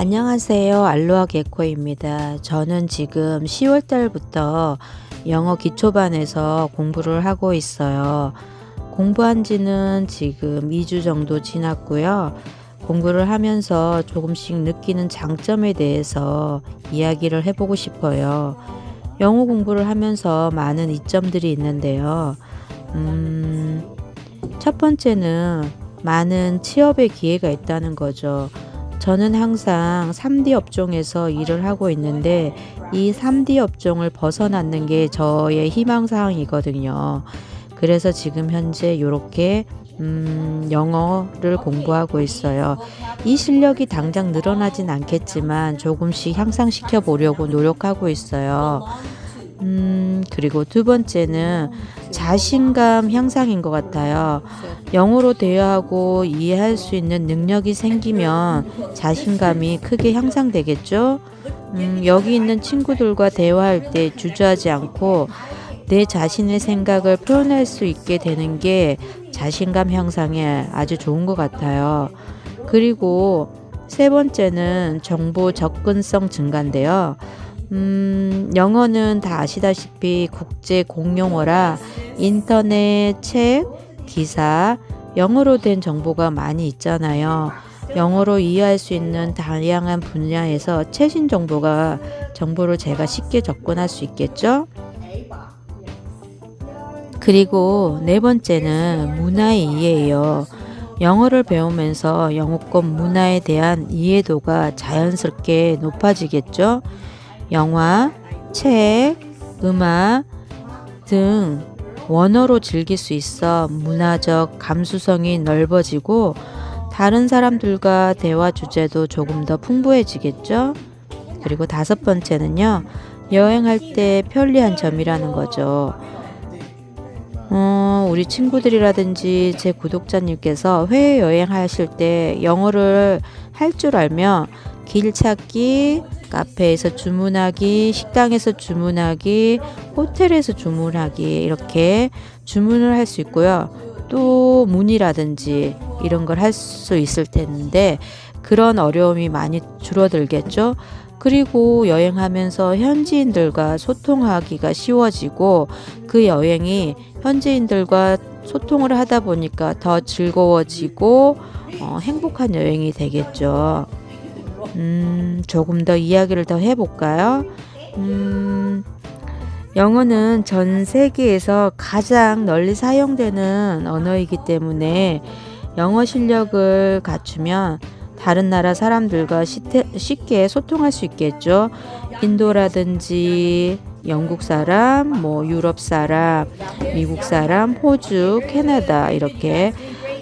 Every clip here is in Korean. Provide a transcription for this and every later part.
안녕하세요. 알로하 개코입니다. 저는 지금 10월 달부터 영어 기초반에서 공부를 하고 있어요. 공부한 지는 지금 2주 정도 지났고요. 공부를 하면서 조금씩 느끼는 장점에 대해서 이야기를 해보고 싶어요. 영어 공부를 하면서 많은 이점들이 있는데요. 음, 첫 번째는 많은 취업의 기회가 있다는 거죠. 저는 항상 3D 업종에서 일을 하고 있는데 이 3D 업종을 벗어나는 게 저의 희망사항이거든요. 그래서 지금 현재 이렇게 음, 영어를 공부하고 있어요. 이 실력이 당장 늘어나진 않겠지만 조금씩 향상시켜 보려고 노력하고 있어요. 음, 그리고 두 번째는 자신감 향상인 것 같아요. 영어로 대화하고 이해할 수 있는 능력이 생기면 자신감이 크게 향상되겠죠? 음, 여기 있는 친구들과 대화할 때 주저하지 않고 내 자신의 생각을 표현할 수 있게 되는 게 자신감 향상에 아주 좋은 것 같아요. 그리고 세 번째는 정보 접근성 증가인데요. 음, 영어는 다 아시다시피 국제 공용어라 인터넷, 책, 기사, 영어로 된 정보가 많이 있잖아요. 영어로 이해할 수 있는 다양한 분야에서 최신 정보가 정보를 제가 쉽게 접근할 수 있겠죠? 그리고 네 번째는 문화의 이해예요. 영어를 배우면서 영어권 문화에 대한 이해도가 자연스럽게 높아지겠죠? 영화, 책, 음악 등 원어로 즐길 수 있어 문화적 감수성이 넓어지고 다른 사람들과 대화 주제도 조금 더 풍부해지겠죠? 그리고 다섯 번째는요, 여행할 때 편리한 점이라는 거죠. 어, 우리 친구들이라든지 제 구독자님께서 해외여행 하실 때 영어를 할 줄 알면 길 찾기, 카페에서 주문하기, 식당에서 주문하기, 호텔에서 주문하기 이렇게 주문을 할 수 있고요. 또 문의라든지 이런 걸 할 수 있을 텐데 그런 어려움이 많이 줄어들겠죠. 그리고 여행하면서 현지인들과 소통하기가 쉬워지고 그 여행이 현지인들과 소통을 하다 보니까 더 즐거워지고 어, 행복한 여행이 되겠죠. 음, 조금 더 이야기를 더 해볼까요? 음, 영어는 전 세계에서 가장 널리 사용되는 언어이기 때문에 영어 실력을 갖추면 다른 나라 사람들과 쉽게 소통할 수 있겠죠. 인도라든지 영국 사람, 뭐 유럽 사람, 미국 사람, 호주, 캐나다 이렇게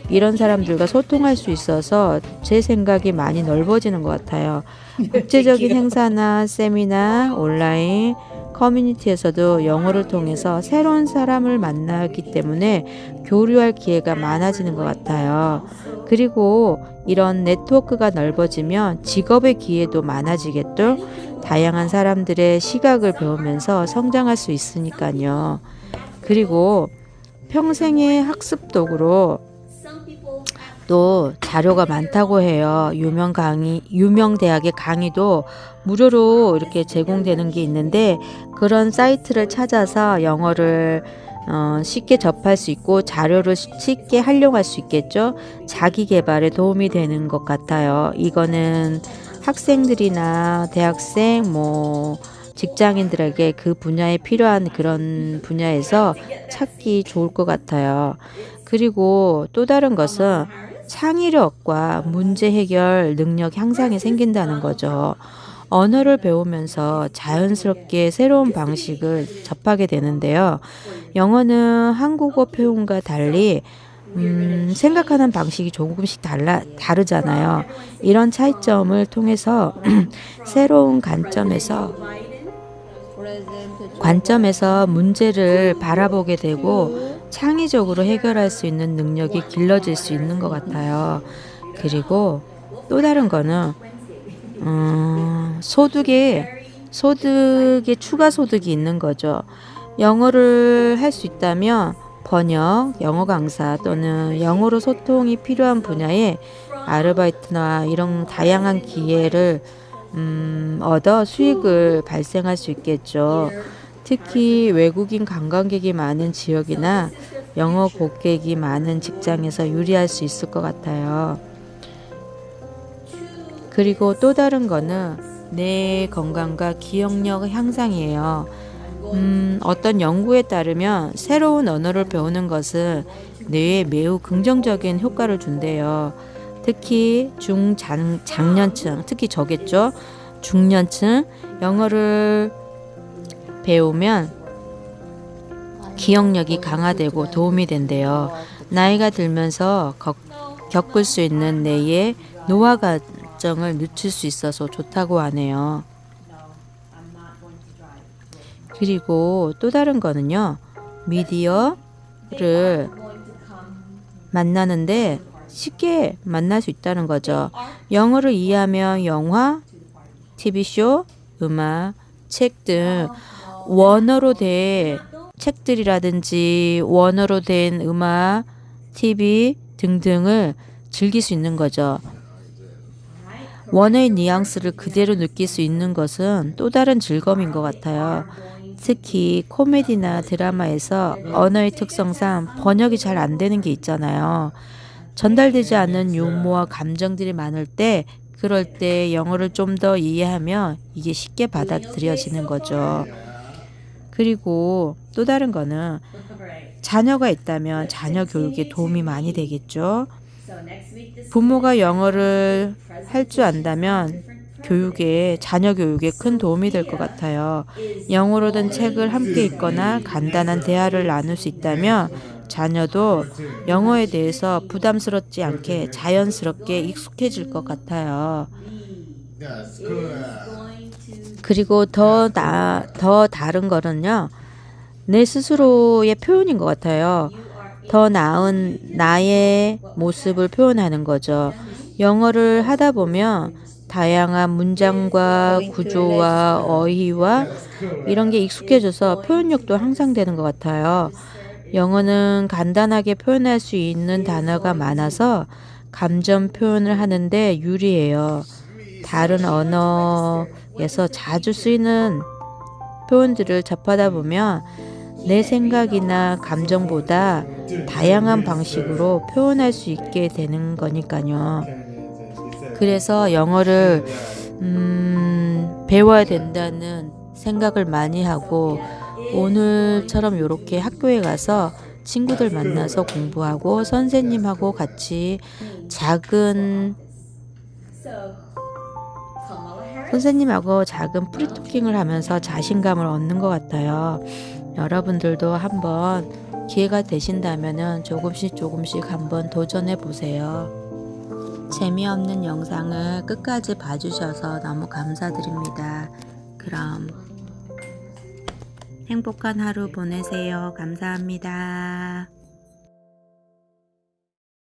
이런 사람들과 소통할 수 있어서 제 생각이 많이 넓어지는 것 같아요. 국제적인 행사나 세미나, 온라인, 커뮤니티에서도 영어를 통해서 새로운 사람을 만나기 때문에 교류할 기회가 많아지는 것 같아요. 그리고 이런 네트워크가 넓어지면 직업의 기회도 많아지겠죠? 다양한 사람들의 시각을 배우면서 성장할 수 있으니까요. 그리고 평생의 학습 도구로 또 자료가 많다고 해요. 유명 강의, 유명 대학의 강의도 무료로 이렇게 제공되는 게 있는데 그런 사이트를 찾아서 영어를 어, 쉽게 접할 수 있고 자료를 쉽게 활용할 수 있겠죠. 자기 개발에 도움이 되는 것 같아요. 이거는 학생들이나 대학생 뭐 직장인들에게 그 분야에 필요한 그런 분야에서 찾기 좋을 것 같아요. 그리고 또 다른 것은 창의력과 문제 해결 능력 향상이 생긴다는 거죠. 언어를 배우면서 자연스럽게 새로운 방식을 접하게 되는데요. 영어는 한국어 표현과 달리 음, 생각하는 방식이 조금씩 달라, 다르잖아요. 이런 차이점을 통해서 새로운 관점에서 관점에서 문제를 바라보게 되고 창의적으로 해결할 수 있는 능력이 길러질 수 있는 것 같아요. 그리고 또 다른 거는 음, 소득에 소득에 추가 소득이 있는 거죠. 영어를 할 수 있다면 번역, 영어 강사 또는 영어로 소통이 필요한 분야에 아르바이트나 이런 다양한 기회를 음, 얻어 수익을 발생할 수 있겠죠. 특히 외국인 관광객이 많은 지역이나 영어 고객이 많은 직장에서 유리할 수 있을 것 같아요. 그리고 또 다른 거는 뇌 건강과 기억력 향상이에요. 음, 어떤 연구에 따르면 새로운 언어를 배우는 것은 뇌에 매우 긍정적인 효과를 준대요. 특히 중장 장년층, 특히 저겠죠. 중년층 영어를 배우면 기억력이 강화되고 도움이 된대요. 나이가 들면서 겪, 겪을 수 있는 뇌의 노화 과정을 늦출 수 있어서 좋다고 하네요. 그리고 또 다른 거는요. 미디어를 만나는데 쉽게 만날 수 있다는 거죠. 영어를 이해하면 영화, TV쇼, 음악, 책 등 원어로 된 책들이라든지 원어로 된 음악, TV 등등을 즐길 수 있는 거죠. 원어의 뉘앙스를 그대로 느낄 수 있는 것은 또 다른 즐거움인 것 같아요. 특히 코미디나 드라마에서 언어의 특성상 번역이 잘 안 되는 게 있잖아요. 전달되지 않는 유머와 감정들이 많을 때 그럴 때 영어를 좀 더 이해하면 이게 쉽게 받아들여지는 거죠. 그리고 또 다른 거는 자녀가 있다면 자녀 교육에 도움이 많이 되겠죠. 부모가 영어를 할 줄 안다면 교육에 자녀 교육에 큰 도움이 될 것 같아요. 영어로 된 책을 함께 읽거나 간단한 대화를 나눌 수 있다면 자녀도 영어에 대해서 부담스럽지 않게 자연스럽게 익숙해질 것 같아요. 그리고 더 나, 더 다른 거는요. 내 스스로의 표현인 것 같아요. 더 나은 나의 모습을 표현하는 거죠. 영어를 하다 보면 다양한 문장과 구조와 어휘와 이런 게 익숙해져서 표현력도 향상되는 것 같아요. 영어는 간단하게 표현할 수 있는 단어가 많아서 감정 표현을 하는데 유리해요. 다른 언어 에서 자주 쓰이는 표현들을 접하다 보면 내 생각이나 감정보다 다양한 방식으로 표현할 수 있게 되는 거니까요. 그래서 영어를 음, 배워야 된다는 생각을 많이 하고 오늘처럼 이렇게 학교에 가서 친구들 만나서 공부하고 선생님하고 같이 작은 선생님하고 작은 프리토킹을 하면서 자신감을 얻는 것 같아요. 여러분들도 한번 기회가 되신다면 조금씩 조금씩 한번 도전해 보세요. 재미없는 영상을 끝까지 봐주셔서 너무 감사드립니다. 그럼 행복한 하루 보내세요. 감사합니다.